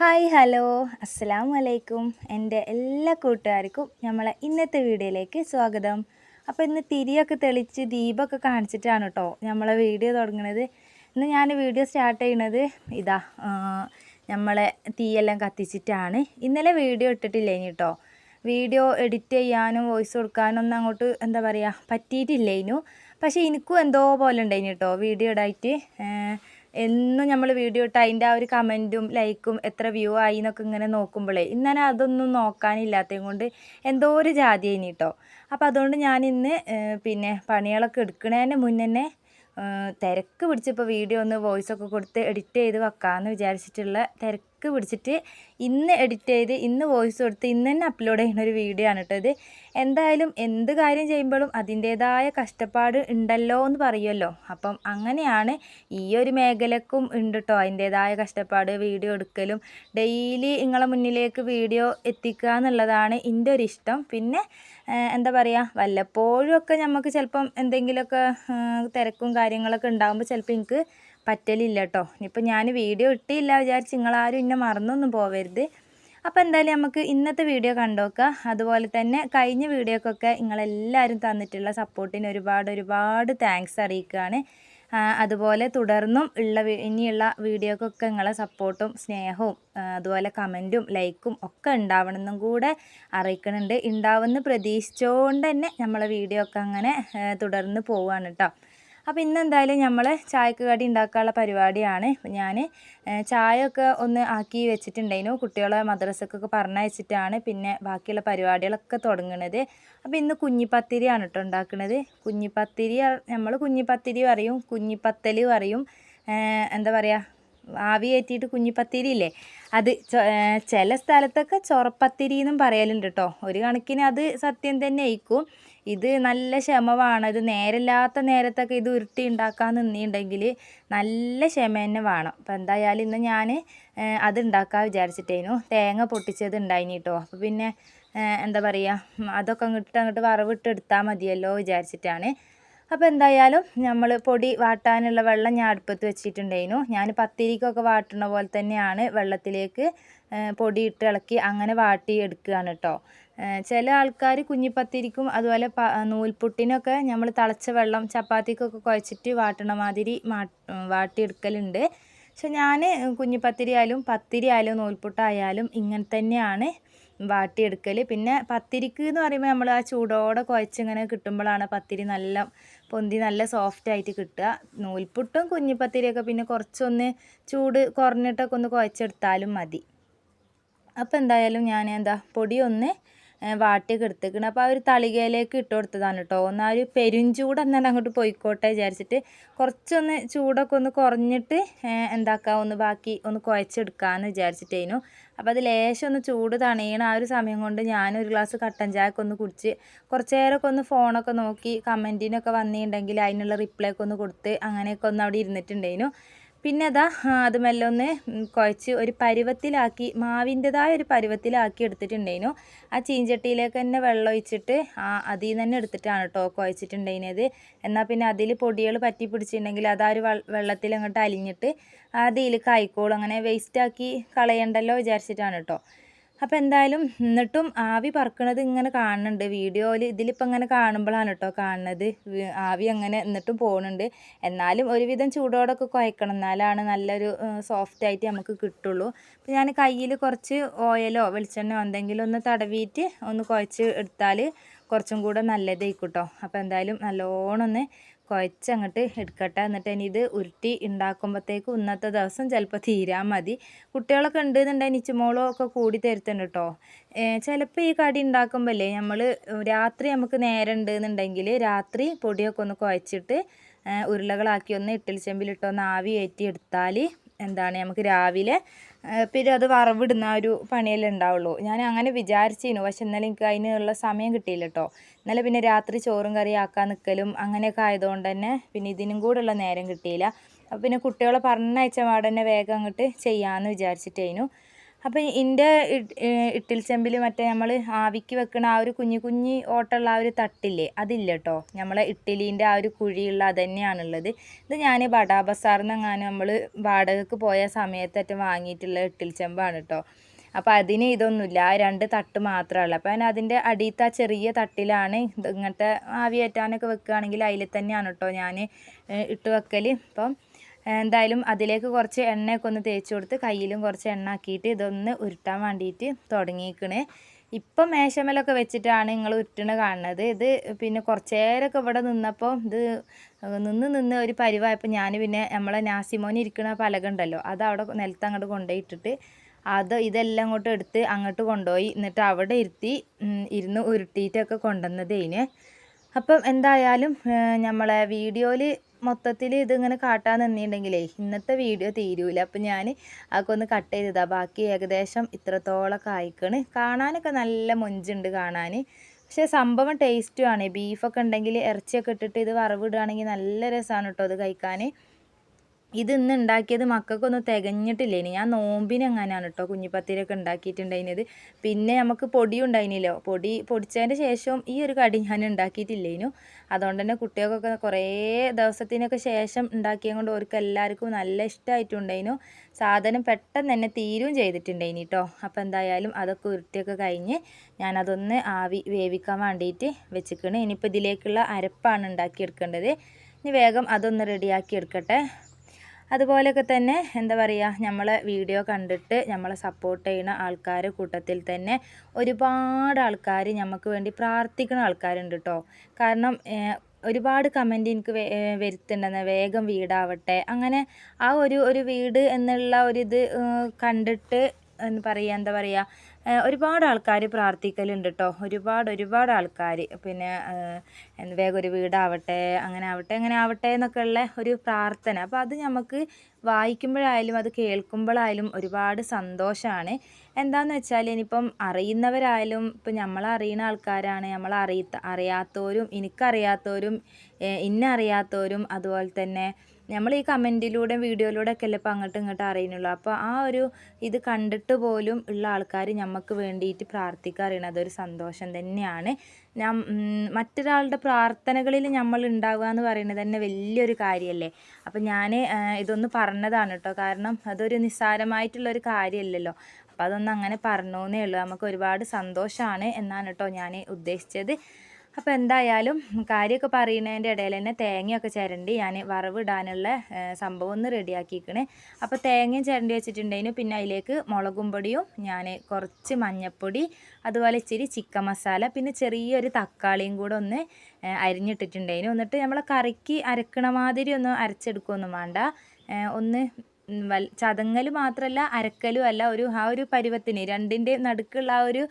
Hi hello. അസ്സാം വലൈക്കും എന്റെ എല്ലാ കൂട്ടുകാർക്കും നമ്മളെ ഇന്നത്തെ വീഡിയോയിലേക്ക് സ്വാഗതം. അപ്പോൾ ഇന്ന് തിരിയൊക്കെ തെളിച്ച് ദീപമൊക്കെ കാണിച്ചിട്ടാണ് കേട്ടോ നമ്മളെ വീഡിയോ തുടങ്ങുന്നത് ഇന്ന് ഞാൻ വീഡിയോ സ്റ്റാർട്ട് ചെയ്യണത് ഇതാ നമ്മളെ തീയെല്ലാം കത്തിച്ചിട്ടാണ്. ഇന്നലെ വീഡിയോ ഇട്ടിട്ടില്ല ഇനി കേട്ടോ? വീഡിയോ എഡിറ്റ് ചെയ്യാനും വോയിസ് കൊടുക്കാനും ഒന്നും അങ്ങോട്ട് എന്താ പറയുക പറ്റിയിട്ടില്ല ഇനു പക്ഷേ എനിക്കും എന്തോ പോലെ ഉണ്ടായിന് കേട്ടോ വീഡിയോ ഇടായിട്ട്. എന്നും നമ്മൾ വീഡിയോ ഇട്ട് അതിന്റെ ആ ഒരു കമന്റും ലൈക്കും എത്ര വ്യൂ ആയി എന്നൊക്കെ ഇങ്ങനെ നോക്കുമ്പോഴേ ഇന്നലെ അതൊന്നും നോക്കാനില്ലാത്തത് കൊണ്ട് എന്തോ ഒരു ജാതി ഇനി കേട്ടോ. അപ്പോൾ അതുകൊണ്ട് ഞാൻ ഇന്ന് പിന്നെ പണികളൊക്കെ എടുക്കുന്നതിന് മുന്നേ തിരക്ക് പിടിച്ചിപ്പോൾ വീഡിയോ ഒന്ന് വോയിസ് ഒക്കെ കൊടുത്ത് എഡിറ്റ് ചെയ്ത് വെക്കാമെന്ന് വിചാരിച്ചിട്ടുള്ള തിരക്ക് പിടിച്ചിട്ട് ഇന്ന് എഡിറ്റ് ചെയ്ത് ഇന്ന് വോയിസ് കൊടുത്ത് ഇന്ന് തന്നെ അപ്ലോഡ് ചെയ്യുന്ന ഒരു വീഡിയോ ആണ് കേട്ടോ ഇത്. എന്തായാലും എന്ത് കാര്യം ചെയ്യുമ്പോഴും അതിന്റേതായ കഷ്ടപ്പാട് ഉണ്ടല്ലോ എന്ന് പറയുമല്ലോ. അപ്പം അങ്ങനെയാണ് ഈ ഒരു മേഖലക്കും ഉണ്ട് കേട്ടോ അതിന്റേതായ കഷ്ടപ്പാട് വീഡിയോ എടുക്കലും. ഡെയിലി നിങ്ങളെ മുന്നിലേക്ക് വീഡിയോ എത്തിക്കുക എന്നുള്ളതാണ് എന്റെ ഒരു ഇഷ്ടം. പിന്നെ എന്താ പറയുക വല്ലപ്പോഴും ഒക്കെ നമുക്ക് ചിലപ്പം എന്തെങ്കിലുമൊക്കെ തിരക്കും കാര്യങ്ങളൊക്കെ ഉണ്ടാകുമ്പോൾ ചിലപ്പോൾ എനിക്ക് പറ്റലില്ല കേട്ടോ ഇനിയിപ്പോൾ ഞാൻ വീഡിയോ ഇട്ടില്ല വിചാരിച്ച് നിങ്ങളാരും എന്നെ മറന്നൊന്നും പോവരുത്. അപ്പോൾ എന്തായാലും നമുക്ക് ഇന്നത്തെ വീഡിയോ കണ്ടോക്കുക അതുപോലെ തന്നെ കഴിഞ്ഞ വീഡിയോക്കൊക്കെ നിങ്ങളെല്ലാവരും തന്നിട്ടുള്ള സപ്പോർട്ടിന് ഒരുപാട് ഒരുപാട് താങ്ക്സ് അറിയിക്കുകയാണ് അതുപോലെ തുടർന്നും ഉള്ള ഇനിയുള്ള വീഡിയോക്കൊക്കെ നിങ്ങളെ സപ്പോർട്ടും സ്നേഹവും അതുപോലെ കമന്റും ലൈക്കും ഒക്കെ ഉണ്ടാവണമെന്നും കൂടെ അറിയിക്കുന്നുണ്ട് ഉണ്ടാവുമെന്ന് പ്രതീക്ഷിച്ചുകൊണ്ട് തന്നെ നമ്മളെ വീഡിയോ ഒക്കെ അങ്ങനെ തുടർന്ന് പോവുകയാണ് കേട്ടോ അപ്പോൾ ഇന്ന് എന്തായാലും നമ്മൾ ചായക്ക് കടി ഉണ്ടാക്കാനുള്ള പരിപാടിയാണ്. ഞാൻ ചായയൊക്കെ ഒന്ന് ആക്കി വെച്ചിട്ടുണ്ടായിരുന്നു. കുട്ടികളെ മദ്രസക്കൊക്കെ പറഞ്ഞയച്ചിട്ടാണ് പിന്നെ ബാക്കിയുള്ള പരിപാടികളൊക്കെ തുടങ്ങുന്നത് അപ്പോൾ ഇന്ന് കുഞ്ഞിപ്പത്തിരിയാണ് കേട്ടോ ഉണ്ടാക്കുന്നത് കുഞ്ഞിപ്പത്തിരി നമ്മൾ കുഞ്ഞിപ്പത്തിരി പറയും കുഞ്ഞിപ്പത്തൽ പറയും. എന്താ പറയുക ആവി കയറ്റിയിട്ട് കുഞ്ഞിപ്പത്തിരി ഇല്ലേ? അത് ചില സ്ഥലത്തൊക്കെ ചൊറപ്പത്തിരി എന്നും പറയലുണ്ട് കേട്ടോ ഒരു കണക്കിന് അത് സത്യം തന്നെ ആയിരിക്കും. ഇത് നല്ല ക്ഷമ ഇത് നേരമില്ലാത്ത നേരത്തൊക്കെ ഇത് ഉരുട്ടി ഉണ്ടാക്കാൻ നിന്നിട്ടുണ്ടെങ്കിൽ നല്ല ക്ഷമ തന്നെ വേണം. അപ്പോൾ എന്തായാലും ഇന്ന് ഞാൻ അത് ഉണ്ടാക്കാൻ വിചാരിച്ചിട്ടേനു. തേങ്ങ പൊട്ടിച്ചത് ഉണ്ടായിനി കേട്ടോ അപ്പോൾ പിന്നെ എന്താ പറയുക അതൊക്കെ അങ്ങോട്ട് അങ്ങോട്ട് വറവിട്ട് എടുത്താൽ മതിയല്ലോ വിചാരിച്ചിട്ടാണ്. അപ്പോൾ എന്തായാലും നമ്മൾ പൊടി വാട്ടാനുള്ള വെള്ളം ഞാൻ അടുപ്പത്ത് വെച്ചിട്ടുണ്ടായിരുന്നു ഞാൻ പത്തിരിക്കൊക്കെ വാട്ടുന്ന പോലെ തന്നെയാണ് വെള്ളത്തിലേക്ക് പൊടി ഇട്ട് ഇളക്കി അങ്ങനെ വാട്ടി എടുക്കുകയാണ് കേട്ടോ ചില ആൾക്കാർ കുഞ്ഞിപ്പത്തിരിക്കും. അതുപോലെ പ നൂൽപുട്ടിനൊക്കെ നമ്മൾ തിളച്ച വെള്ളം ചപ്പാത്തിക്കൊക്കെ കുഴച്ചിട്ട് വാട്ടണ മാതിരി വാട്ടിയെടുക്കലുണ്ട്. പക്ഷെ ഞാൻ കുഞ്ഞിപ്പത്തിരി ആയാലും പത്തിരി ആയാലും നൂൽപുട്ടായാലും ഇങ്ങനെ തന്നെയാണ് വാട്ടിയെടുക്കൽ പിന്നെ പത്തിരിക്ക് എന്ന് പറയുമ്പോൾ നമ്മൾ ആ ചൂടോടെ കുഴച്ചിങ്ങനെ കിട്ടുമ്പോഴാണ് പത്തിരി നല്ല പൊന്തി നല്ല സോഫ്റ്റ് ആയിട്ട് കിട്ടുക. നൂൽപുട്ടും കുഞ്ഞിപ്പത്തിരിയൊക്കെ പിന്നെ കുറച്ചൊന്ന് ചൂട് കുറഞ്ഞിട്ടൊക്കെ ഒന്ന് കുഴച്ചെടുത്താലും മതി. അപ്പോൾ എന്തായാലും ഞാൻ എന്താ പൊടി ഒന്ന് വാട്ടിയൊക്കെ എടുത്തേക്കണം അപ്പോൾ ആ ഒരു തളികയിലേക്ക് ഇട്ട് കൊടുത്തതാണ് കേട്ടോ. ഒന്ന് ആ ഒരു പെരുംചൂട് എന്നാൽ അങ്ങോട്ട് പോയിക്കോട്ടെ വിചാരിച്ചിട്ട് കുറച്ചൊന്ന് ചൂടൊക്കെ ഒന്ന് കുറഞ്ഞിട്ട് എന്താക്കുക എന്താക്കാം ഒന്ന് ബാക്കി ഒന്ന് കുഴച്ചെടുക്കാമെന്ന് വിചാരിച്ചിട്ടേനു. അപ്പോൾ അത് ലേശം ഒന്ന് ചൂട് തണിയണ ആ ഒരു സമയം കൊണ്ട് ഞാനൊരു ഗ്ലാസ് കട്ടൻ ചായക്ക് ഒന്ന് കുടിച്ച് കുറച്ച് നേരമൊക്കെ ഒന്ന് ഫോണൊക്കെ നോക്കി കമന്റിനൊക്കെ വന്നിട്ടുണ്ടെങ്കിൽ അതിനുള്ള റിപ്ലൈ ഒക്കെ ഒന്ന് കൊടുത്ത് അങ്ങനെയൊക്കെ ഒന്ന് അവിടെ ഇരുന്നിട്ടുണ്ടേനു. പിന്നെ അതാ അത് മെല്ലെ ഒന്ന് കുഴച്ച് ഒരു പരുവത്തിലാക്കി മാവിന്റെതായ ഒരു പരുവത്തിലാക്കി എടുത്തിട്ടുണ്ടായിനു ആ ചീഞ്ചട്ടിയിലേക്ക് തന്നെ വെള്ളം ഒഴിച്ചിട്ട് ആ അതിൽ നിന്ന് തന്നെ എടുത്തിട്ടാണ് കേട്ടോ കുഴച്ചിട്ടുണ്ടായിനത് എന്നാൽ പിന്നെ അതിൽ പൊടികൾ പറ്റി പിടിച്ചിട്ടുണ്ടെങ്കിൽ അതാ ഒരു വെള്ളത്തിൽ അങ്ങോട്ട് അലിഞ്ഞിട്ട് അതിൽ കായ്ക്കോളും അങ്ങനെ വേസ്റ്റാക്കി കളയണ്ടല്ലോ വിചാരിച്ചിട്ടാണ് കേട്ടോ അപ്പോൾ എന്തായാലും എന്നിട്ടും ആവി പറക്കണത് ഇങ്ങനെ കാണുന്നുണ്ട് വീഡിയോയിൽ ഇതിലിപ്പോൾ ഇങ്ങനെ കാണുമ്പോഴാണ് കേട്ടോ കാണുന്നത് ആവി അങ്ങനെ എന്നിട്ടും പോകുന്നുണ്ട് എന്നാലും ഒരുവിധം ചൂടോടൊക്കെ കുഴക്കണം എന്നാലാണ് നല്ലൊരു സോഫ്റ്റ് ആയിട്ട് നമുക്ക് കിട്ടുള്ളൂ. അപ്പോൾ ഞാൻ കയ്യിൽ കുറച്ച് ഓയിലോ വെളിച്ചെണ്ണയോ എന്തെങ്കിലും ഒന്ന് തടവിയിട്ട് ഒന്ന് കുഴച്ച് എടുത്താൽ കുറച്ചും കൂടെ നല്ലതായിരിക്കും കേട്ടോ അപ്പോൾ എന്തായാലും നല്ലോണം ഒന്ന് കുഴച്ചങ്ങോട്ട് എടുക്കട്ടെ. എന്നിട്ട് ഇനി ഇത് ഉരുട്ടി ഉണ്ടാക്കുമ്പോഴത്തേക്കും ഇന്നത്തെ ദിവസം ചിലപ്പോൾ തീരാൻ മതി. കുട്ടികളൊക്കെ ഉണ്ടെന്നുണ്ടെങ്കിൽ നിച്ചുമോളോ ഒക്കെ കൂടി തരുത്തുണ്ട് കേട്ടോ ചിലപ്പോൾ ഈ കടി ഉണ്ടാക്കുമ്പോഴല്ലേ നമ്മൾ രാത്രി നമുക്ക് നേരം ഉണ്ടെന്നുണ്ടെങ്കിൽ രാത്രി പൊടിയൊക്കെ ഒന്ന് കുഴച്ചിട്ട് ഉരുളകളാക്കി ഒന്ന് ഇട്ടിൽ ചെമ്പിലിട്ടൊന്ന് ആവി കയറ്റി എടുത്താൽ എന്താണ് നമുക്ക് രാവിലെ പിന്നെ അത് വറവിടുന്ന ഒരു പണിയല്ലേ ഉണ്ടാവുള്ളൂ. ഞാൻ അങ്ങനെ വിചാരിച്ചിരുന്നു പക്ഷെ ഇന്നലെ എനിക്ക് അതിനുള്ള സമയം കിട്ടിയില്ല കേട്ടോ ഇന്നലെ പിന്നെ രാത്രി ചോറും കറി ആക്കാൻ നിൽക്കലും അങ്ങനെയൊക്കെ ആയതുകൊണ്ട് തന്നെ പിന്നെ ഇതിനും കൂടെയുള്ള നേരം കിട്ടിയില്ല. അപ്പോൾ പിന്നെ കുട്ടികളെ പറഞ്ഞയച്ച പാടെ തന്നെ വേഗം അങ്ങോട്ട് ചെയ്യാമെന്ന് വിചാരിച്ചിട്ടേനു. അപ്പോൾ എന്റെ ഇട്ടിൽ ചെമ്പിൽ മറ്റേ നമ്മൾ ആവിക്ക് വെക്കണ ആ ഒരു കുഞ്ഞു കുഞ്ഞി ഓട്ടമുള്ള ആ ഒരു തട്ടില്ലേ അതില്ല കേട്ടോ നമ്മളെ ഇഡ്ഡലീന്റെ ആ ഒരു കുഴിയുള്ള അത് തന്നെയാണുള്ളത് ഇത് ഞാൻ ബടാ ബസാറിൽ നിന്നെങ്ങാനും നമ്മൾ വാടകയ്ക്ക് പോയ സമയത്തേറ്റം വാങ്ങിയിട്ടുള്ള ഇട്ടിൽ ചെമ്പാണ് കേട്ടോ അപ്പോൾ അതിന് ഇതൊന്നുമില്ല ആ രണ്ട് തട്ട് മാത്രമേ അപ്പോൾ ഞാൻ അതിന്റെ അടിയത്തെ ആ ചെറിയ തട്ടിലാണ് ഇങ്ങനത്തെ ആവി കയറ്റാനൊക്കെ വെക്കുകയാണെങ്കിൽ അതിൽ തന്നെയാണ് കേട്ടോ ഞാൻ ഇട്ട് വെക്കൽ അപ്പം എന്തായാലും അതിലേക്ക് കുറച്ച് എണ്ണയൊക്കെ ഒന്ന് തേച്ച് കൊടുത്ത് കയ്യിലും കുറച്ച് എണ്ണ ആക്കിയിട്ട് ഇതൊന്ന് ഉരുട്ടാൻ വേണ്ടിയിട്ട് തുടങ്ങിയിരിക്കണേ ഇപ്പം മേശമലൊക്കെ വെച്ചിട്ടാണ് നിങ്ങൾ ഉരുട്ടണ കാണുന്നത്. ഇത് പിന്നെ കുറച്ച് നേരമൊക്കെ ഇവിടെ നിന്നപ്പോൾ ഇത് നിന്ന് നിന്ന് ഒരു പരിവായപ്പോൾ ഞാൻ പിന്നെ നമ്മളെ നാസിമോൻ ഇരിക്കുന്ന പലക ഉണ്ടല്ലോ അത് അവിടെ നിലത്ത് അങ്ങോട്ട് കൊണ്ടുപോയിട്ടിട്ട് അത് ഇതെല്ലാം അങ്ങോട്ട് എടുത്ത് അങ്ങോട്ട് കൊണ്ടുപോയി എന്നിട്ട് അവിടെ ഇരുത്തി ഇരുന്ന് ഉരുട്ടിയിട്ടൊക്കെ കൊണ്ടുവന്നതേന്. അപ്പം എന്തായാലും നമ്മളെ വീഡിയോയിൽ മൊത്തത്തിൽ ഇതിങ്ങനെ കാട്ടാൻ നിന്നിട്ടുണ്ടെങ്കിലേ ഇന്നത്തെ വീഡിയോ തീരൂല. അപ്പം ഞാൻ അതൊക്കെ ഒന്ന് കട്ട് ചെയ്തതാണ് ബാക്കി ഏകദേശം ഇത്രത്തോളമൊക്കെ ആയിക്കണ്. കാണാനൊക്കെ നല്ല മൊഞ്ചുണ്ട് കാണാൻ പക്ഷേ സംഭവം ടേസ്റ്റുമാണ് ബീഫൊക്കെ ഉണ്ടെങ്കിൽ ഇറച്ചിയൊക്കെ ഇട്ടിട്ട് ഇത് വറവിടുകയാണെങ്കിൽ നല്ല രസമാണ് കേട്ടോ അത് കഴിക്കാൻ ഇത് ഇന്ന് ഉണ്ടാക്കിയത് മക്കൾക്കൊന്നും തികഞ്ഞിട്ടില്ലേനി ഞാൻ നോമ്പിനെങ്ങാനാണ് കേട്ടോ കുഞ്ഞിപ്പത്തിരിയൊക്കെ ഉണ്ടാക്കിയിട്ടുണ്ടായിരുന്നത്. പിന്നെ നമുക്ക് പൊടിയും ഉണ്ടായിരുന്നില്ലോ പൊടി പൊടിച്ചതിന്റെ ശേഷം ഈ ഒരു കടി ഞാൻ ഉണ്ടാക്കിയിട്ടില്ലേനു. അതുകൊണ്ട് തന്നെ കുട്ടികൾക്കൊക്കെ കുറേ ദിവസത്തിനൊക്കെ ശേഷം ഉണ്ടാക്കിയത് കൊണ്ട് അവർക്ക് എല്ലാവർക്കും നല്ല ഇഷ്ടമായിട്ടുണ്ടായിരുന്നു സാധനം പെട്ടെന്ന് തന്നെ തീരുകയും ചെയ്തിട്ടുണ്ടായിനി കേട്ടോ അപ്പോൾ എന്തായാലും അതൊക്കെ ഉരുട്ടിയൊക്കെ കഴിഞ്ഞ് ഞാനതൊന്ന് ആവി വേവിക്കാൻ വേണ്ടിയിട്ട് വെച്ചിക്കണ്. ഇനിയിപ്പോൾ ഇതിലേക്കുള്ള അരപ്പാണ് ഉണ്ടാക്കിയെടുക്കേണ്ടത്. ഇനി വേഗം അതൊന്ന് റെഡിയാക്കി എടുക്കട്ടെ. അതുപോലെയൊക്കെ തന്നെ എന്താ പറയുക നമ്മളെ വീഡിയോ കണ്ടിട്ട് നമ്മളെ സപ്പോർട്ട് ചെയ്യുന്ന ആൾക്കാർ കൂട്ടത്തിൽ തന്നെ ഒരുപാട് ആൾക്കാർ നമുക്ക് വേണ്ടി പ്രാർത്ഥിക്കുന്ന ആൾക്കാരുണ്ട് കേട്ടോ കാരണം ഒരുപാട് കമന്റ് എനിക്ക് വരുത്തുണ്ടെന്ന് വേഗം വീടാവട്ടെ. അങ്ങനെ ആ ഒരു ഒരു വീട് എന്നുള്ള ഒരിത് കണ്ടിട്ട് എന്ന് പറയുക എന്താ പറയുക ഒരുപാട് ആൾക്കാർ പ്രാർത്ഥിക്കലുണ്ട് കേട്ടോ ഒരുപാട് ഒരുപാട് ആൾക്കാർ പിന്നെ വേഗം ഒരു വീടാവട്ടെ അങ്ങനെ ആവട്ടെ അങ്ങനെ ആവട്ടെ എന്നൊക്കെ ഉള്ള ഒരു പ്രാർത്ഥന. അപ്പോൾ അത് നമുക്ക് വായിക്കുമ്പോഴായാലും അത് കേൾക്കുമ്പോഴായാലും ഒരുപാട് സന്തോഷമാണ് എന്താണെന്ന് വെച്ചാൽ ഇനിയിപ്പം അറിയുന്നവരായാലും ഇപ്പം നമ്മളറിയുന്ന ആൾക്കാരാണ്. നമ്മൾ അറിയ അറിയാത്തവരും എനിക്കറിയാത്തവരും ഇന്നറിയാത്തവരും അതുപോലെ തന്നെ നമ്മൾ ഈ കമന്റിലൂടെ വീഡിയോയിലൂടെ ഒക്കെ അല്ലേ ഇപ്പോൾ അങ്ങോട്ടും ഇങ്ങോട്ടും അറിയുന്നുള്ളൂ. അപ്പോൾ ആ ഒരു ഇത് കണ്ടിട്ട് പോലും ഉള്ള ആൾക്കാർ നമുക്ക് വേണ്ടിയിട്ട് പ്രാർത്ഥിക്കാറിയണം അതൊരു സന്തോഷം തന്നെയാണ്. ഞാൻ മറ്റൊരാളുടെ പ്രാർത്ഥനകളിൽ നമ്മൾ ഉണ്ടാവുക എന്ന് പറയുന്നത് തന്നെ വലിയൊരു കാര്യമല്ലേ അപ്പോൾ ഞാൻ ഇതൊന്ന് പറഞ്ഞതാണ് കേട്ടോ കാരണം അതൊരു നിസ്സാരമായിട്ടുള്ളൊരു കാര്യമല്ലല്ലോ അപ്പോൾ അതൊന്നും അങ്ങനെ പറഞ്ഞോന്നേ ഉള്ളൂ. നമുക്ക് ഒരുപാട് സന്തോഷമാണ് എന്നാണ് കേട്ടോ ഞാൻ ഉദ്ദേശിച്ചത്. അപ്പോൾ എന്തായാലും കാര്യമൊക്കെ പറയുന്നതിന്റെ ഇടയിൽ തന്നെ തേങ്ങയൊക്കെ ചിരണ്ടി ഞാൻ വറവിടാനുള്ള സംഭവം ഒന്ന് റെഡിയാക്കിയിരിക്കണേ. അപ്പോൾ തേങ്ങയും ചിരണ്ടി വെച്ചിട്ടുണ്ടെങ്കിൽ പിന്നെ അതിലേക്ക് മുളകും പൊടിയും ഞാൻ കുറച്ച് മഞ്ഞൾപ്പൊടി അതുപോലെ ഇച്ചിരി ചിക്കൻ മസാല പിന്നെ ചെറിയൊരു തക്കാളിയും കൂടെ ഒന്ന് അരിഞ്ഞിട്ടിട്ടുണ്ടായിരുന്നു. എന്നിട്ട് നമ്മൾ കറിക്ക് അരക്കണ മാതിരി ഒന്ന് അരച്ചെടുക്കുകയൊന്നും വേണ്ട. ഒന്ന് വൽ ചതങ്ങൽ മാത്രമല്ല അരക്കലും അല്ല ഒരു ആ ഒരു പരുവത്തിന് രണ്ടിന്റെ നടുക്കുള്ള ആ ഒരു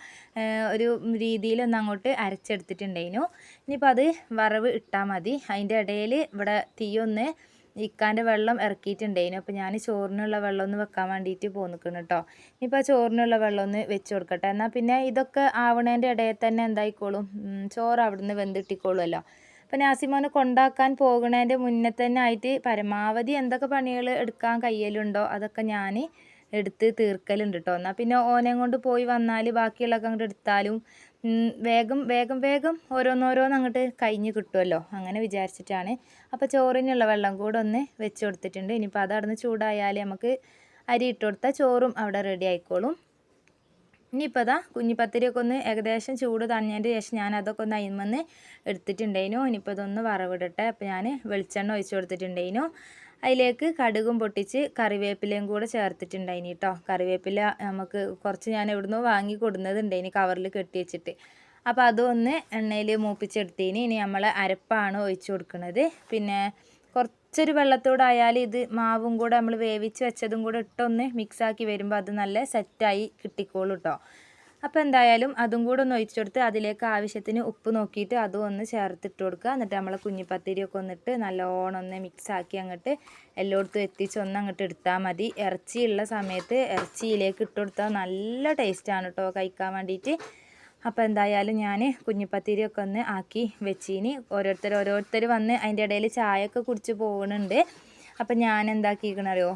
ഒരു രീതിയിലൊന്ന് അങ്ങോട്ട് അരച്ചെടുത്തിട്ടുണ്ടായിരുന്നു. ഇനിയിപ്പോൾ അത് വറവ് ഇട്ടാൽ മതി. അതിന്റെ ഇടയിൽ ഇവിടെ തീയൊന്ന് ഇക്കാന്റെ വെള്ളം ഇറക്കിയിട്ടുണ്ടായിരുന്നു. അപ്പോൾ ഞാൻ ചോറിനുള്ള വെള്ളം ഒന്ന് വെക്കാൻ വേണ്ടിയിട്ട് പോന്നിക്കണം കേട്ടോ ഇനിയിപ്പോൾ ചോറിനുള്ള വെള്ളം ഒന്ന് വെച്ച് കൊടുക്കട്ടെ. എന്നാൽ പിന്നെ ഇതൊക്കെ ആവണേന്റെ ഇടയിൽ തന്നെ എന്തായിക്കോളും. ചോറ് അവിടുന്ന് വെന്തിട്ടിക്കോളുമല്ലോ. അപ്പോൾ നാസിമോനെ കൊണ്ടാക്കാൻ പോകുന്നതിന്റെ മുന്നേ തന്നെ ആയിട്ട് പരമാവധി എന്തൊക്കെ പണികൾ എടുക്കാൻ കയ്യിലുണ്ടോ അതൊക്കെ ഞാൻ എടുത്ത് തീർക്കലുണ്ട് കേട്ടോ എന്നാൽ പിന്നെ ഓനെ കൊണ്ട് പോയി വന്നാൽ ബാക്കിയുള്ളതൊക്കെ അങ്ങോട്ട് എടുത്താലും വേഗം വേഗം വേഗം ഓരോന്നോരോന്ന് അങ്ങോട്ട് കഴിഞ്ഞ് കിട്ടുമല്ലോ അങ്ങനെ വിചാരിച്ചിട്ടാണ്. അപ്പോൾ ചോറിനുള്ള വെള്ളം കൂടെ ഒന്ന് വെച്ച് കൊടുത്തിട്ടുണ്ട്. ഇനിയിപ്പോൾ അത് അവിടെ ചൂടായാൽ നമുക്ക് അരി ഇട്ട് കൊടുത്താൽ ചോറും അവിടെ റെഡി ആയിക്കോളും. ഇനിയിപ്പോൾ അതാ കുഞ്ഞിപ്പത്തിരിയൊക്കെ ഒന്ന് ഏകദേശം ചൂട് തണിഞ്ഞതിന്റെ ശേഷം ഞാൻ അതൊക്കെ ഒന്ന് അയിമെന്ന് എടുത്തിട്ടുണ്ടായിരുന്നു ഇനിയിപ്പോൾ വറവിടട്ടെ. അപ്പോൾ ഞാൻ വെളിച്ചെണ്ണ ഒഴിച്ചു കൊടുത്തിട്ടുണ്ടായിരുന്നു അതിലേക്ക് കടുകും പൊട്ടിച്ച് കറിവേപ്പിലയും കൂടെ ചേർത്തിട്ടുണ്ടായിനി കേട്ടോ കറിവേപ്പില നമുക്ക് കുറച്ച് ഞാൻ എവിടുന്നോ വാങ്ങി കൊടുന്നതുണ്ടായിനി കവറിൽ കെട്ടി വെച്ചിട്ട്. അപ്പോൾ അതൊന്ന് എണ്ണയിൽ മൂപ്പിച്ചെടുത്തിന്. ഇനി നമ്മൾ അരപ്പാണ് ഒഴിച്ചു കൊടുക്കുന്നത് പിന്നെ കുറച്ചൊരു വെള്ളത്തോടായാൽ ഇത് മാവും കൂടെ നമ്മൾ വേവിച്ച് വെച്ചതും കൂടെ ഇട്ടൊന്ന് മിക്സാക്കി വരുമ്പോൾ അത് നല്ല സെറ്റായി കിട്ടിക്കോളൂ കേട്ടോ അപ്പോൾ എന്തായാലും അതും കൂടെ ഒന്ന് ഒഴിച്ചെടുത്ത് അതിലേക്ക് ആവശ്യത്തിന് ഉപ്പ് നോക്കിയിട്ട് അതും ഒന്ന് ചേർത്തിട്ട് കൊടുക്കുക. എന്നിട്ട് നമ്മളെ കുഞ്ഞിപ്പത്തിരിയൊക്കെ ഒന്നിട്ട് നല്ലോണം ഒന്ന് മിക്സാക്കി അങ്ങോട്ട് എല്ലായിടത്തും എത്തിച്ച് ഒന്ന് അങ്ങോട്ട് എടുത്താൽ മതി. ഇറച്ചിയുള്ള സമയത്ത് ഇറച്ചിയിലേക്ക് ഇട്ട് കൊടുത്താൽ നല്ല ടേസ്റ്റാണ് കേട്ടോ കഴിക്കാൻ വേണ്ടിയിട്ട് അപ്പോൾ എന്തായാലും ഞാൻ കുഞ്ഞിപ്പത്തിരിയൊക്കെ ഒന്ന് ആക്കി വെച്ചിനി. ഓരോരുത്തർ ഓരോരുത്തർ വന്ന് അതിന്റെ ഇടയിൽ ചായയൊക്കെ കുടിച്ച് പോകുന്നുണ്ട് അപ്പം ഞാൻ എന്താക്കിയിരിക്കണറിയോ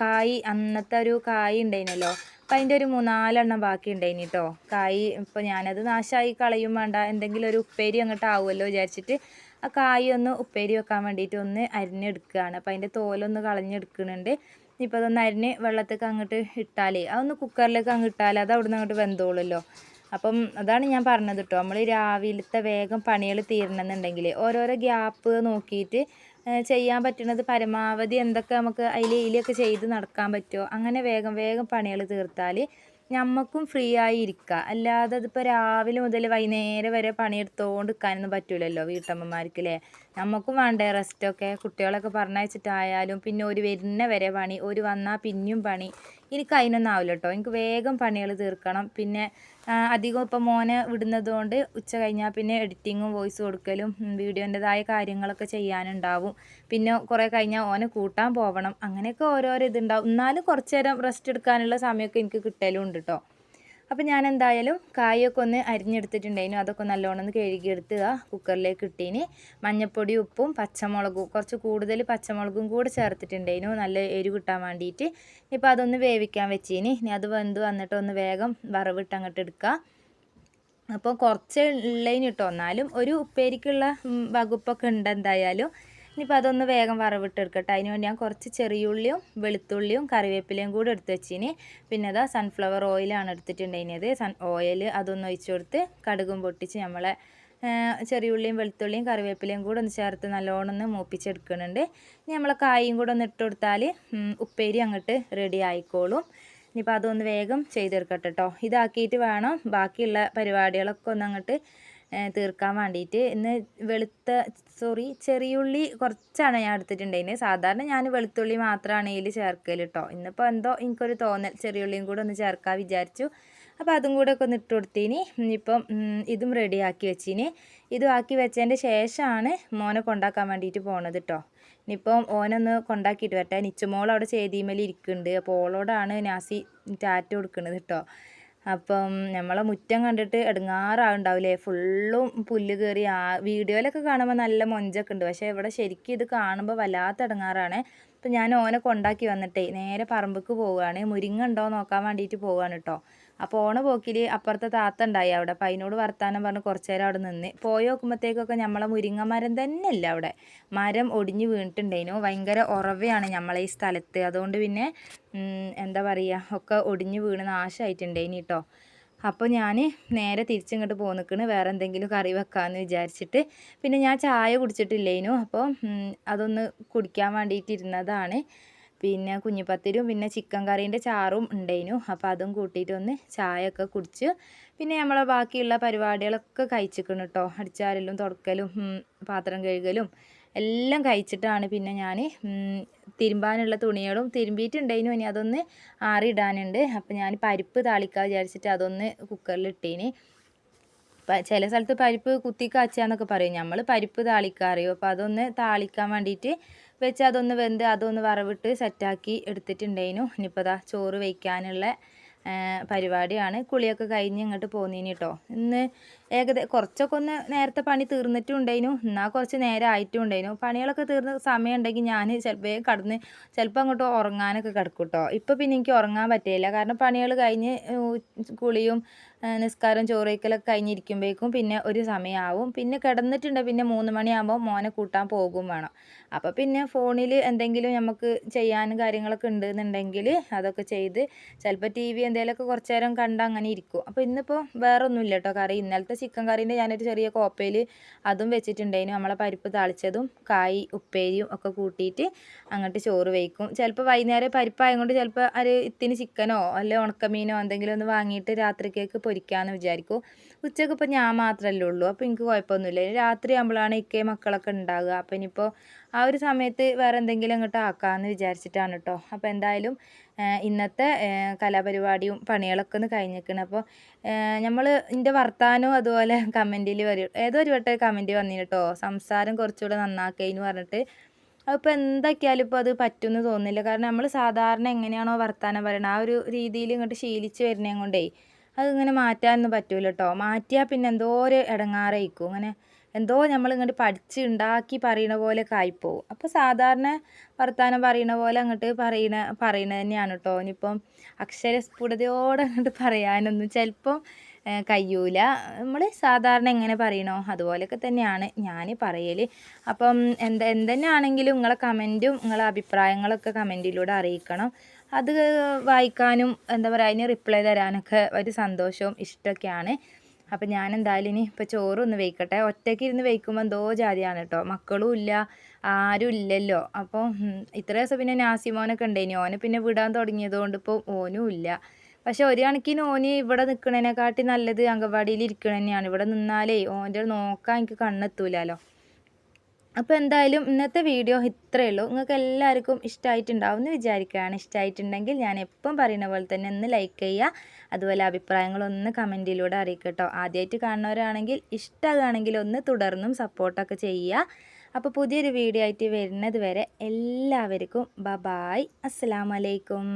കായ് അന്നത്തെ ഒരു കായ് ഉണ്ടായിരുന്നല്ലോ അപ്പം അതിന്റെ ഒരു മൂന്നാലെണ്ണം ബാക്കി ഉണ്ടായിനി കേട്ടോ കായ് ഇപ്പോൾ ഞാനത് നാശമായി കളയും വേണ്ട. എന്തെങ്കിലും ഒരു ഉപ്പേരി അങ്ങോട്ട് ആവുമല്ലോ വിചാരിച്ചിട്ട് ആ കായ് ഒന്ന് ഉപ്പേരി വെക്കാൻ വേണ്ടിയിട്ട് ഒന്ന് അരിഞ്ഞെടുക്കുകയാണ് അപ്പോൾ അതിന്റെ തോലൊന്ന് കളഞ്ഞെടുക്കുന്നുണ്ട് ഇപ്പോൾ അതൊന്ന് അരിഞ്ഞ് വെള്ളത്തേക്ക് അങ്ങോട്ട് ഇട്ടാലേ അതൊന്ന് കുക്കറിലേക്ക് അങ്ങ് ഇട്ടാൽ അത് അവിടെ നിന്ന് അങ്ങോട്ട് വെന്തോളുമല്ലോ അപ്പം അതാണ് ഞാൻ പറഞ്ഞത് കേട്ടോ നമ്മൾ രാവിലത്തെ വേഗം പണികൾ തീരണമെന്നുണ്ടെങ്കിൽ ഓരോരോ ഗ്യാപ്പ് നോക്കിയിട്ട് ചെയ്യാൻ പറ്റുന്നത് പരമാവധി എന്തൊക്കെ നമുക്ക് അതിൽ ചെയ്ത് നടക്കാൻ പറ്റുമോ അങ്ങനെ വേഗം വേഗം പണികൾ തീർത്താൽ നമുക്കും ഫ്രീ ആയി ഇരിക്കുക അല്ലാതെ അതിപ്പോൾ രാവിലെ മുതൽ വൈകുന്നേരം വരെ പണിയെടുത്തുകൊണ്ട് നിൽക്കാനൊന്നും പറ്റില്ലല്ലോ വീട്ടമ്മമാർക്ക് അല്ലേ നമുക്കും വേണ്ടേ റെസ്റ്റൊക്കെ കുട്ടികളൊക്കെ പറഞ്ഞയച്ചിട്ടായാലും പിന്നെ ഒരു വരുന്ന വരെ പണി ഒരു വന്നാൽ പിന്നെയും പണി. എനിക്ക് അതിനൊന്നും ആവില്ല കേട്ടോ എനിക്ക് വേഗം പണികൾ തീർക്കണം. പിന്നെ അധികം ഇപ്പം മോനെ വിടുന്നത് കൊണ്ട് ഉച്ച കഴിഞ്ഞാൽ പിന്നെ എഡിറ്റിങ്ങും വോയിസ് കൊടുക്കലും വീഡിയോന്റെതായ കാര്യങ്ങളൊക്കെ ചെയ്യാനുണ്ടാവും. പിന്നെ കുറേ കഴിഞ്ഞാൽ ഓനെ കൂട്ടാൻ പോകണം അങ്ങനെയൊക്കെ ഓരോരോ ഇതുണ്ടാവും. എന്നാലും കുറച്ച് നേരം റെസ്റ്റ് എടുക്കാനുള്ള സമയമൊക്കെ എനിക്ക് കിട്ടലും ഉണ്ട് കേട്ടോ അപ്പോൾ ഞാൻ എന്തായാലും കായൊക്കെ ഒന്ന് അരിഞ്ഞെടുത്തിട്ടുണ്ടായിരുന്നു അതൊക്കെ നല്ലോണം ഒന്ന് കഴുകിയെടുത്ത് ആ കുക്കറിലേക്ക് ഇട്ടീന്. മഞ്ഞപ്പൊടി ഉപ്പും പച്ചമുളകും കുറച്ച് കൂടുതൽ പച്ചമുളകും കൂടെ ചേർത്തിട്ടുണ്ടായിരുന്നു നല്ല എരിവ് കിട്ടാൻ വേണ്ടിയിട്ട് ഇപ്പോൾ അതൊന്ന് വേവിക്കാൻ വെച്ചിനി. ഇനി അത് വെന്ത് വന്നിട്ട് ഒന്ന് വേഗം വറവിട്ട് അങ്ങോട്ട് എടുക്കുക അപ്പോൾ കുറച്ച് ഉള്ളതിന് കിട്ടും എന്നാലും ഒരു ഉപ്പേരിക്കുള്ള വകുപ്പൊക്കെ ഉണ്ട് എന്തായാലും. ഇനിയിപ്പോൾ അതൊന്ന് വേഗം വറവിട്ടെടുക്കട്ടെ അതിന് വേണ്ടി ഞാൻ കുറച്ച് ചെറിയുള്ളിയും വെളുത്തുള്ളിയും കറിവേപ്പിലയും കൂടി എടുത്ത് വെച്ചിനി. പിന്നെ അതാ സൺഫ്ലവർ ഓയിലാണ് എടുത്തിട്ടുണ്ടായിരുന്നത് സൺ ഓയിൽ അതൊന്ന് ഒഴിച്ച് കൊടുത്ത് കടുകും പൊട്ടിച്ച് നമ്മളെ ചെറിയുള്ളിയും വെളുത്തുള്ളിയും കറിവേപ്പിലയും കൂടെ ഒന്ന് ചേർത്ത് നല്ലോണം ഒന്ന് മൂപ്പിച്ചെടുക്കുന്നുണ്ട്. ഇനി നമ്മളെ കായും കൂടെ ഒന്ന് ഇട്ട് കൊടുത്താൽ ഉപ്പേരി അങ്ങോട്ട് റെഡി ആയിക്കോളും. ഇനിയിപ്പോൾ അതൊന്ന് വേഗം ചെയ്തെടുക്കട്ടെ കേട്ടോ ഇതാക്കിയിട്ട് വേണം ബാക്കിയുള്ള പരിപാടികളൊക്കെ ഒന്ന് അങ്ങോട്ട് തീർക്കാൻ വേണ്ടിയിട്ട് ഇന്ന് വെളുത്ത സോറി ചെറിയുള്ളി കുറച്ചാണ് ഞാൻ എടുത്തിട്ടുണ്ടായിരുന്നത് സാധാരണ ഞാൻ വെളുത്തുള്ളി മാത്രമാണ് ഇതിൽ ചേർക്കൽ കേട്ടോ ഇന്നിപ്പോൾ എന്തോ എനിക്കൊരു തോന്നൽ. ചെറിയുള്ളിയും കൂടെ ഒന്ന് ചേർക്കാൻ വിചാരിച്ചു. അപ്പോൾ അതും കൂടെ ഒക്കെ ഒന്ന് ഇട്ട് കൊടുത്തിന്. ഇപ്പം ഇതും റെഡി ആക്കി വെച്ചിന്. ഇതും ആക്കി വെച്ചതിന്റെ ശേഷമാണ് മോനെ കൊണ്ടാക്കാൻ വേണ്ടിയിട്ട് പോണത് കേട്ടോ ഇനിയിപ്പം ഓനൊന്ന് കൊണ്ടാക്കിയിട്ട് വരട്ടെ. നിച്ചുമോൾ അവിടെ ചേതിമേൽ ഇരിക്കുന്നുണ്ട് അപ്പോൾ ഓളോടാണ് നാസി ടാറ്റ് കൊടുക്കുന്നത് കേട്ടോ അപ്പം നമ്മളെ മുറ്റം കണ്ടിട്ട് എടുങ്ങാറാവുണ്ടാവില്ലേ? ഫുള്ളും പുല്ല് കയറി ആ വീഡിയോയിലൊക്കെ കാണുമ്പോൾ നല്ല മൊഞ്ചൊക്കെ ഉണ്ട്. പക്ഷേ ഇവിടെ ശരിക്കും ഇത് കാണുമ്പോൾ വല്ലാത്ത ഇടങ്ങാറാണ് അപ്പം ഞാൻ ഓനെ കൊണ്ടാക്കി വന്നിട്ടേ നേരെ പറമ്പക്ക് പോവുകയാണ്. മുരിങ്ങ ഉണ്ടോ നോക്കാൻ വേണ്ടിയിട്ട് പോവുകയാണ് കേട്ടോ അപ്പോൾ ഓണ പോക്കിൽ അപ്പുറത്തെ താത്ത ഉണ്ടായി അവിടെ. അപ്പം അതിനോട് വർത്താനം പറഞ്ഞ് കുറച്ച് നേരം അവിടെ നിന്ന്. പോയി നോക്കുമ്പോഴത്തേക്കൊക്കെ നമ്മളെ മുരിങ്ങ മരം തന്നെ ഇല്ല അവിടെ. മരം ഒടിഞ്ഞ് വീണിട്ടുണ്ടായിരുന്നു ഭയങ്കര ഉറവയാണ് നമ്മളെ ഈ സ്ഥലത്ത്. അതുകൊണ്ട് പിന്നെ എന്താ പറയുക ഒക്കെ ഒടിഞ്ഞ് വീണ് നാശമായിട്ടുണ്ടായിനി കേട്ടോ അപ്പോൾ ഞാൻ നേരെ തിരിച്ചിങ്ങോട്ട് പോന്നിക്കണ്. വേറെ എന്തെങ്കിലും കറി വെക്കാമെന്ന് വിചാരിച്ചിട്ട്. പിന്നെ ഞാൻ ചായ കുടിച്ചിട്ടില്ലേനു. അപ്പോൾ അതൊന്ന് കുടിക്കാൻ വേണ്ടിയിട്ട് ഇരുന്നതാണ് പിന്നെ കുഞ്ഞിപ്പത്തിരും പിന്നെ ചിക്കൻ കറീന്റെ ചാറും ഉണ്ടായിനു. അപ്പോൾ അതും കൂട്ടിയിട്ട് ഒന്ന് ചായ ഒക്കെ കുടിച്ച് പിന്നെ നമ്മളെ ബാക്കിയുള്ള പരിപാടികളൊക്കെ കഴിച്ചിക്കണം കേട്ടോ അടിച്ചാരലും തുടക്കലും പാത്രം കഴുകലും എല്ലാം കഴിച്ചിട്ടാണ് പിന്നെ ഞാൻ തിരുമ്പാനുള്ള തുണികളും തിരുമ്പിയിട്ടുണ്ടായിരുന്നു ഇനി അതൊന്ന് ആറിയിടാനുണ്ട് അപ്പോൾ ഞാൻ പരിപ്പ് താളിക്കാൻ വിചാരിച്ചിട്ട് അതൊന്ന് കുക്കറിൽ ഇട്ടേന്. ചില സ്ഥലത്ത് പരിപ്പ് കുത്തി കാച്ചാന്നൊക്കെ പറയും. നമ്മൾ പരിപ്പ് താളിക്കാറിയോ അപ്പോൾ അതൊന്ന് താളിക്കാൻ വേണ്ടിയിട്ട് വെച്ച് അതൊന്ന് വെന്ത് അതൊന്ന് വറവിട്ട് സെറ്റാക്കി എടുത്തിട്ടുണ്ടായിരുന്നു. ഇനിയിപ്പോൾ അതാ ചോറ് വയ്ക്കാനുള്ള പരിപാടിയാണ്. കുളിയൊക്കെ കഴിഞ്ഞ് ഇങ്ങോട്ട് പോന്നീനി കേട്ടോ ഇന്ന് ഏകദേശം കുറച്ചൊക്കെ ഒന്ന് നേരത്തെ പണി തീർന്നിട്ടും ഉണ്ടായിരുന്നു എന്നാൽ കുറച്ച് നേരം ആയിട്ടും ഉണ്ടായിരുന്നു പണികളൊക്കെ തീർന്ന സമയം ഉണ്ടെങ്കിൽ ഞാൻ ചിലപ്പോൾ കടന്ന് ചിലപ്പോൾ അങ്ങോട്ട് ഉറങ്ങാനൊക്കെ കിടക്കും കേട്ടോ ഇപ്പോൾ പിന്നെ എനിക്ക് ഉറങ്ങാൻ പറ്റില്ല കാരണം പണികൾ കഴിഞ്ഞ് കുളിയും നിസ്കാരം ചോറയ്ക്കലൊക്കെ കഴിഞ്ഞിരിക്കുമ്പോഴേക്കും പിന്നെ ഒരു സമയമാവും പിന്നെ കിടന്നിട്ടുണ്ട് പിന്നെ മൂന്ന് മണിയാകുമ്പോൾ മോനെ കൂട്ടാൻ പോകും വേണം. അപ്പോൾ പിന്നെ ഫോണിൽ എന്തെങ്കിലും നമുക്ക് ചെയ്യാൻ കാര്യങ്ങളൊക്കെ ഉണ്ടെന്നുണ്ടെങ്കിൽ അതൊക്കെ ചെയ്ത് ചിലപ്പോൾ ടി വി എന്തെങ്കിലുമൊക്കെ കുറച്ച് നേരം കണ്ട് അങ്ങനെ ഇരിക്കും. അപ്പോൾ ഇന്നിപ്പോൾ വേറെ ഒന്നുമില്ല കേട്ടോ കറി. ഇന്നലത്തെ ചിക്കൻ കറീന്റെ ഞാനൊരു ചെറിയ കോപ്പയിൽ അതും വെച്ചിട്ടുണ്ടായിരുന്നു. നമ്മളെ പരിപ്പ് താളിച്ചതും കായ് ഉപ്പേരിയും ഒക്കെ കൂട്ടിയിട്ട് അങ്ങോട്ട് ചോറ് വയ്ക്കും ചിലപ്പോൾ വൈകുന്നേരം പരിപ്പായതുകൊണ്ട് ചിലപ്പോൾ ഒരു ഇത്തിന് ചിക്കനോ അല്ലെങ്കിൽ ഉണക്കമീനോ എന്തെങ്കിലും ഒന്ന് വാങ്ങിയിട്ട് രാത്രിക്കേക്ക് പൊരിക്കാമെന്ന് വിചാരിക്കും. ഉച്ചയ്ക്ക് ഇപ്പോൾ ഞാൻ മാത്രമല്ലേ ഉള്ളൂ. അപ്പോൾ എനിക്ക് കുഴപ്പമൊന്നുമില്ല. രാത്രി ആകുമ്പോഴാണ് ഇക്കേ മക്കളൊക്കെ ഉണ്ടാകുക അപ്പോൾ ഇനിയിപ്പോൾ ആ ഒരു സമയത്ത് വേറെ എന്തെങ്കിലും അങ്ങോട്ട് ആക്കാമെന്ന് വിചാരിച്ചിട്ടാണ് കേട്ടോ അപ്പോൾ എന്തായാലും ഇന്നത്തെ കലാപരിപാടിയും പണികളൊക്കെ ഒന്ന് കഴിഞ്ഞിരിക്കുന്നത് അപ്പോൾ നമ്മൾ എന്റെ വർത്താനവും അതുപോലെ കമന്റിൽ വരും ഏതോ ഒരു വട്ടം കമന്റ് വന്നിന് കേട്ടോ സംസാരം കുറച്ചുകൂടെ നന്നാക്കേന്ന് പറഞ്ഞിട്ട്. അപ്പോൾ എന്തൊക്കെയാലും ഇപ്പോൾ അത് പറ്റുമെന്ന് തോന്നുന്നില്ല. കാരണം നമ്മൾ സാധാരണ എങ്ങനെയാണോ വർത്താനം പറയുന്നത് ആ ഒരു രീതിയിൽ ഇങ്ങോട്ട് ശീലിച്ച് വരുന്നതും കൊണ്ടേ അതിങ്ങനെ മാറ്റാനൊന്നും പറ്റൂല കേട്ടോ മാറ്റിയാൽ പിന്നെ എന്തോ ഒരു ഇടങ്ങാറായിരിക്കും അങ്ങനെ എന്തോ നമ്മൾ ഇങ്ങോട്ട് പഠിച്ച് ഉണ്ടാക്കി പറയണ പോലെ കായിപ്പോവും അപ്പോൾ സാധാരണ വർത്താനം പറയണ പോലെ അങ്ങോട്ട് പറയണ പറയണത് തന്നെയാണ് കേട്ടോ ഇനിയിപ്പം അക്ഷരസ്ഫുടതയോടെ അങ്ങോട്ട് പറയാനൊന്നും ചിലപ്പം കയ്യൂല നമ്മൾ സാധാരണ എങ്ങനെ പറയണോ അതുപോലെയൊക്കെ തന്നെയാണ് ഞാൻ പറയൽ അപ്പം എന്ത് എന്തെന്നാണെങ്കിലും നിങ്ങളെ കമന്റും നിങ്ങളെ അഭിപ്രായങ്ങളൊക്കെ കമന്റിലൂടെ അറിയിക്കണം. അത് വായിക്കാനും എന്താ പറയുക അതിന് റിപ്ലൈ തരാനൊക്കെ ഒരു സന്തോഷവും ഇഷ്ടമൊക്കെയാണ്. അപ്പം ഞാൻ എന്തായാലും ഇനി ഇപ്പോൾ ചോറൊന്ന് വെയ്ക്കട്ടെ ഒറ്റയ്ക്ക് ഇരുന്ന് വെയ്ക്കുമ്പോൾ എന്തോ ജാതിയാണ് കേട്ടോ മക്കളും ഇല്ല ആരും ഇല്ലല്ലോ. അപ്പോൾ ഇത്ര ദിവസം പിന്നെ നാസിമോനൊക്കെ ഉണ്ടായിനി ഓനെ പിന്നെ വിടാൻ തുടങ്ങിയതുകൊണ്ട് ഇപ്പോൾ ഓനും ഇല്ല. പക്ഷെ ഒരു കണക്കിന് ഓന് ഇവിടെ നിൽക്കണേനെക്കാട്ടി നല്ലത് അംഗൻവാടിയിൽ ഇരിക്കണ തന്നെയാണ് ഇവിടെ നിന്നാലേ ഓന്റെ നോക്കാൻ എനിക്ക് കണ്ണെത്തൂലല്ലോ അപ്പോൾ എന്തായാലും ഇന്നത്തെ വീഡിയോ ഇത്രയേ ഉള്ളൂ. നിങ്ങൾക്ക് എല്ലാവർക്കും ഇഷ്ടമായിട്ടുണ്ടാവും എന്ന് വിചാരിക്കുകയാണ്. ഇഷ്ടമായിട്ടുണ്ടെങ്കിൽ ഞാൻ എപ്പം പറയുന്ന പോലെ തന്നെ ഒന്ന് ലൈക്ക് ചെയ്യുക. അതുപോലെ അഭിപ്രായങ്ങളൊന്ന് കമന്റിലൂടെ അറിയിക്കട്ടോ ആദ്യമായിട്ട് കാണുന്നവരാണെങ്കിൽ ഇഷ്ടമാണെങ്കിൽ ഒന്ന് തുടർന്നും സപ്പോർട്ടൊക്കെ ചെയ്യുക. അപ്പോൾ പുതിയൊരു വീഡിയോ ആയിട്ട് വരുന്നത് വരെ എല്ലാവർക്കും ബ ബായ് അസ്സാം വലൈക്കും